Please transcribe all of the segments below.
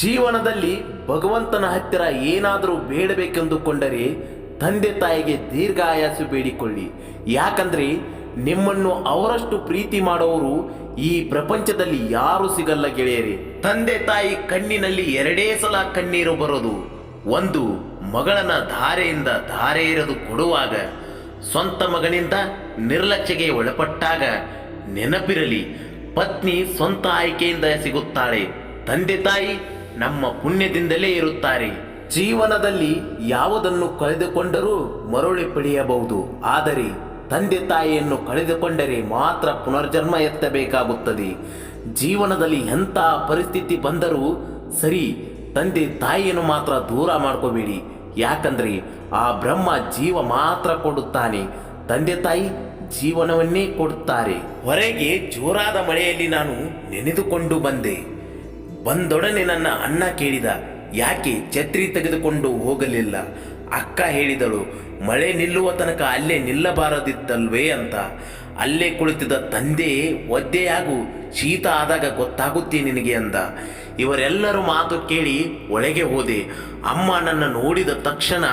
ಜೀವನದಲ್ಲಿ ಭಗವಂತನ ಹತ್ತಿರ ಏನಾದರೂ ಬೇಡಬೇಕೆಂದುಕೊಂಡರೆ ತಂದೆ ತಾಯಿಗೆ ದೀರ್ಘಾಯಾಸು ಬೇಡಿಕೊಳ್ಳಿ. ಯಾಕಂದರೆ ನಿಮ್ಮನ್ನು ಅವರಷ್ಟು ಪ್ರೀತಿ ಮಾಡೋರು ಈ ಪ್ರಪಂಚದಲ್ಲಿ ಯಾರು ಸಿಗಲ್ಲ ಗೆಳೆಯರಿ. ತಂದೆ ತಾಯಿ ಕಣ್ಣಿನಲ್ಲಿ ಎರಡೇ ಸಲ ಕಣ್ಣೀರು ಬರೋದು. ಒಂದು ಮಗಳನ ಧಾರೆಯಿಂದ ಧಾರೆ ಇರದು ಕೊಡುವಾಗ, ಸ್ವಂತ ಮಗನಿಂದ ನಿರ್ಲಕ್ಷ್ಯಗೆ ಒಳಪಟ್ಟಾಗ ನೆನಪಿರಲಿ, ಪತ್ನಿ ಸ್ವಂತ ಆಯ್ಕೆಯಿಂದ ಸಿಗುತ್ತಾಳೆ. ತಂದೆ ತಾಯಿ ನಮ್ಮ ಪುಣ್ಯದಿಂದಲೇ ಇರುತ್ತಾರೆ. ಜೀವನದಲ್ಲಿ ಯಾವುದನ್ನು ಕಳೆದುಕೊಂಡರೂ ಮರುಳಿ ಪಡೆಯಬಹುದು. ಆದರೆ ತಂದೆ ತಾಯಿಯನ್ನು ಕಳೆದುಕೊಂಡರೆ ಮಾತ್ರ ಪುನರ್ಜನ್ಮ ಎತ್ತಬೇಕಾಗುತ್ತದೆ. ಜೀವನದಲ್ಲಿ ಎಂಥ ಪರಿಸ್ಥಿತಿ ಬಂದರೂ ಸರಿ, ತಂದೆ ತಾಯಿಯನ್ನು ಮಾತ್ರ ದೂರ ಮಾಡ್ಕೋಬೇಡಿ. ಯಾಕಂದ್ರೆ ಆ ಬ್ರಹ್ಮ ಜೀವ ಮಾತ್ರ ಕೊಡುತ್ತಾನೆ. ತಂದೆ ತಾಯಿ ಜೀವನವನ್ನೇ ಕೊಡುತ್ತಾರೆ. ಹೊರಗೆ ಜೋರಾದ ಮಳೆಯಲ್ಲಿ ನಾನು ನೆನೆದುಕೊಂಡು ಬಂದೆ. ಬಂದೊಡನೆ ನನ್ನ ಅಣ್ಣ ಕೇಳಿದ, ಯಾಕೆ ಛತ್ರಿ ತೆಗೆದುಕೊಂಡು ಹೋಗಲಿಲ್ಲ? ಅಕ್ಕ ಹೇಳಿದಳು, ಮಳೆ ನಿಲ್ಲುವ ತನಕ ಅಲ್ಲೇ ನಿಲ್ಲಬಾರದಿತ್ತಲ್ವೇ? ಅಂತ. ಅಲ್ಲೇ ಕುಳಿತಿದ್ದ ತಂದೆ ಒದ್ದೆಯಾಗು, ಶೀತ ಆದಾಗ ಗೊತ್ತಾಗುತ್ತೆ ನಿನಗೆ? ಅಂದ. ಇವರೆಲ್ಲರೂ ಮಾತು ಕೇಳಿ ಒಳಗೆ ಹೋದೆ. ಅಮ್ಮ ನನ್ನ ನೋಡಿದ ತಕ್ಷಣ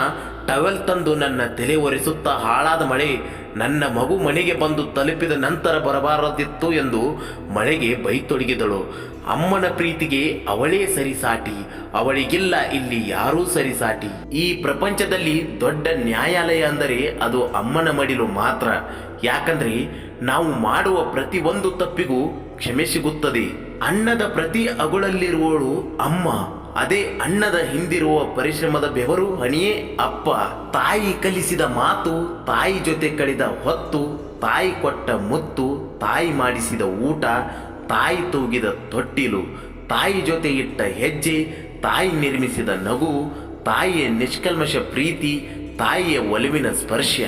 ಟವೆಲ್ ತಂದು ನನ್ನ ತಲೆ ಒರೆಸುತ್ತಾ ಹಾಳಾದ ಮಳೆ ನನ್ನ ಮಗು ಮನೆಗೆ ಬಂದು ತಲುಪಿದ ನಂತರ ಬರಬಾರದಿತ್ತು ಎಂದು ಮಳೆಗೆ ಬೈತೊಡಗಿದಳು. ಅಮ್ಮನ ಪ್ರೀತಿಗೆ ಅವಳೇ ಸರಿಸಾಟಿ ಅವಳಿಗಿಲ್ಲ ಇಲ್ಲಿ ಯಾರೂ ಸರಿಸಾಟಿ ಈ ಪ್ರಪಂಚದಲ್ಲಿ ದೊಡ್ಡ ನ್ಯಾಯಾಲಯ ಅಂದರೆ ಅದು ಅಮ್ಮನ ಮಡಿಲು ಮಾತ್ರ. ಯಾಕಂದ್ರೆ ನಾವು ಮಾಡುವ ಪ್ರತಿಯೊಂದು ತಪ್ಪಿಗೂ ಕ್ಷಮೆ ಸಿಗುತ್ತದೆ. ಅಣ್ಣದ ಪ್ರತಿ ಅಗುಳಲ್ಲಿರುವಳು ಅಮ್ಮ, ಅದೇ ಅಣ್ಣದ ಹಿಂದಿರುವ ಪರಿಶ್ರಮದ ಬೆವರು ಹಣಿಯೇ ಅಪ್ಪ. ತಾಯಿ ಕಲಿಸಿದ ಮಾತು, ತಾಯಿ ಜೊತೆ ಕಳೆದ ಹೊತ್ತು, ತಾಯಿ ಕೊಟ್ಟ ಮುತ್ತು, ತಾಯಿ ಮಾಡಿಸಿದ ಊಟ, ತಾಯಿ ತೂಗಿದ ತೊಟ್ಟಿಲು, ತಾಯಿ ಜೊತೆ ಇಟ್ಟ ಹೆಜ್ಜೆ, ತಾಯಿ ನಿರ್ಮಿಸಿದ ನಗು, ತಾಯಿಯ ನಿಷ್ಕಲ್ಮಶ ಪ್ರೀತಿ, ತಾಯಿಯ ಒಲವಿನ ಸ್ಪರ್ಶ.